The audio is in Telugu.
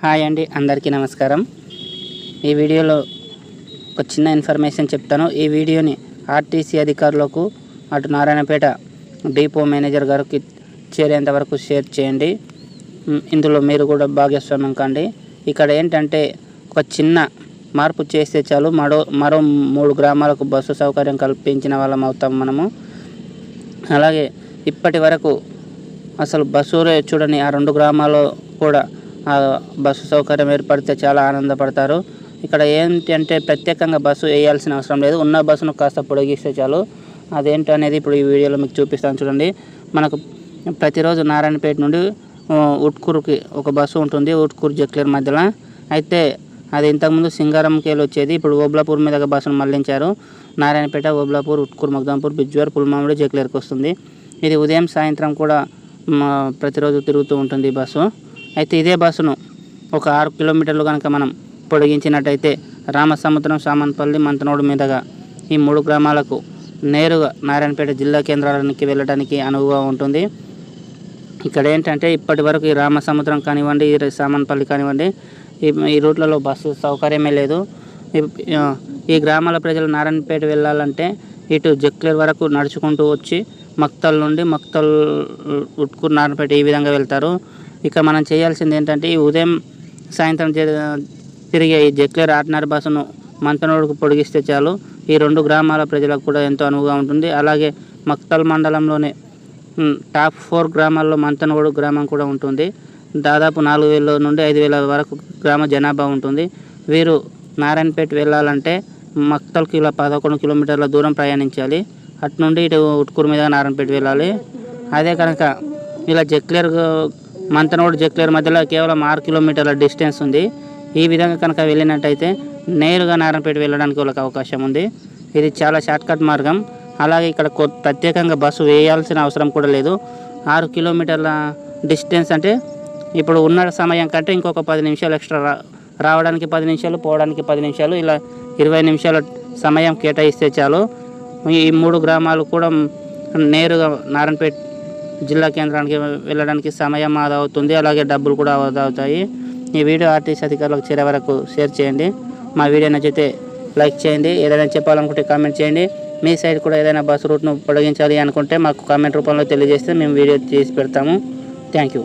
హాయ్ అండి అందరికీ నమస్కారం. ఈ వీడియోలో ఒక చిన్న ఇన్ఫర్మేషన్ చెప్తాను. ఈ వీడియోని ఆర్టీసీ అధికారులకు అటు నారాయణపేట డిపో మేనేజర్ గారికి చేరేంత వరకు షేర్ చేయండి. ఇందులో మీరు కూడా భాగస్వామ్యం కండి. ఇక్కడ ఏంటంటే ఒక చిన్న మార్పు చేస్తే చాలు మరో మరో మూడు గ్రామాలకు బస్సు సౌకర్యం కల్పించిన వాళ్ళం అవుతాం మనము. అలాగే ఇప్పటి వరకు అసలు బస్సు చూడని ఆ రెండు గ్రామాల్లో కూడా బస్సు సౌకర్యం ఏర్పడితే చాలా ఆనందపడతారు. ఇక్కడ ఏంటి అంటే ప్రత్యేకంగా బస్సు వేయాల్సిన అవసరం లేదు. ఉన్న బస్సును కాస్త పొడిగిస్తే చాలు. అదేంటి అనేది ఇప్పుడు ఈ వీడియోలో మీకు చూపిస్తాను చూడండి. మనకు ప్రతిరోజు నారాయణపేట నుండి ఉట్కూరుకి ఒక బస్సు ఉంటుంది. ఉట్కూరు జక్లేర్ మధ్యలో. అయితే అది ఇంతకుముందు సింగారంకి వెళ్ళి వచ్చేది. ఇప్పుడు ఓబ్లాపూర్ మీద బస్సును మళ్ళించారు. నారాయణపేట ఓబ్లాపూర్ ఉట్కూరు మగ్దాంపూర్ బిజ్వార్ పుల్మామిడి జక్లేర్కి వస్తుంది. ఇది ఉదయం సాయంత్రం కూడా మా ప్రతిరోజు తిరుగుతూ ఉంటుంది బస్సు. అయితే ఇదే బస్సును ఒక ఆరు కిలోమీటర్లు కనుక మనం పొడిగించినట్టయితే రామసముద్రం సామన్పల్లి మంతనోడు మీదుగా ఈ మూడు గ్రామాలకు నేరుగా నారాయణపేట జిల్లా కేంద్రానికి వెళ్ళడానికి అనువుగా ఉంటుంది. ఇక్కడ ఏంటంటే ఇప్పటి వరకు ఈ రామసముద్రం కానివ్వండి ఈ సామన్పల్లి కానివ్వండి ఈ ఈ రూట్లలో బస్సు సౌకర్యమే లేదు. ఈ- గ్రామాల ప్రజలు నారాయణపేట వెళ్ళాలంటే ఇటు జక్లేర్ వరకు నడుచుకుంటూ వచ్చి మక్తల్ నుండి మక్తల్ ఉట్కూరు నారాయణపేట ఈ విధంగా వెళ్తారు. ఇక మనం చేయాల్సింది ఏంటంటే ఈ ఉదయం సాయంత్రం తిరిగే ఈ జక్లేర్ ఆర్డినరీ బస్సును మంతనోడుకు పొడిగిస్తే చాలు. ఈ రెండు గ్రామాల ప్రజలకు కూడా ఎంతో అనువుగా ఉంటుంది. అలాగే మక్తల్ మండలంలోనే టాప్ ఫోర్ గ్రామాల్లో మంతనగూడు గ్రామం కూడా ఉంటుంది. దాదాపు నాలుగు వేల నుండి ఐదు వేల వరకు గ్రామ జనాభా ఉంటుంది. వీరు నారాయణపేట వెళ్ళాలంటే మక్తల్కి ఇలా పదకొండు కిలోమీటర్ల దూరం ప్రయాణించాలి. అటు నుండి ఇటు ఉట్కూరు మీద నారాయణపేట వెళ్ళాలి. అదే కనుక ఇలా జక్లేర్ మంతనోడు జక్లేర్ మధ్యలో కేవలం ఆరు కిలోమీటర్ల డిస్టెన్స్ ఉంది. ఈ విధంగా కనుక వెళ్ళినట్టయితే నేరుగా నారాయణపేట వెళ్ళడానికి వాళ్ళకి అవకాశం ఉంది. ఇది చాలా షార్ట్కట్ మార్గం. అలాగే ఇక్కడ ప్రత్యేకంగా బస్సు వేయాల్సిన అవసరం కూడా లేదు. ఆరు కిలోమీటర్ల డిస్టెన్స్ అంటే ఇప్పుడు ఉన్న సమయం కంటే ఇంకొక పది నిమిషాలు ఎక్స్ట్రా రా రావడానికి పది నిమిషాలు పోవడానికి పది నిమిషాలు ఇలా ఇరవై నిమిషాల సమయం కేటాయిస్తే చాలు. ఈ మూడు గ్రామాలు కూడా నేరుగా నారాయణపేట జిల్లా కేంద్రానికి వెళ్ళడానికి సమయం ఆదా అవుతుంది అలాగే డబ్బులు కూడా ఆదా అవుతాయి ఈ వీడియో ఆర్టీసీ అధికారులకు చేరే వరకు షేర్ చేయండి. మా వీడియో నచ్చితే లైక్ చేయండి. ఏదైనా చెప్పాలనుకుంటే కామెంట్ చేయండి. మీ సైడ్ కూడా ఏదైనా బస్సు రూట్ను పొడిగించాలి అనుకుంటే మాకు కామెంట్ రూపంలో తెలియజేస్తే మేము వీడియో చేసి పెడతాము. Thank you.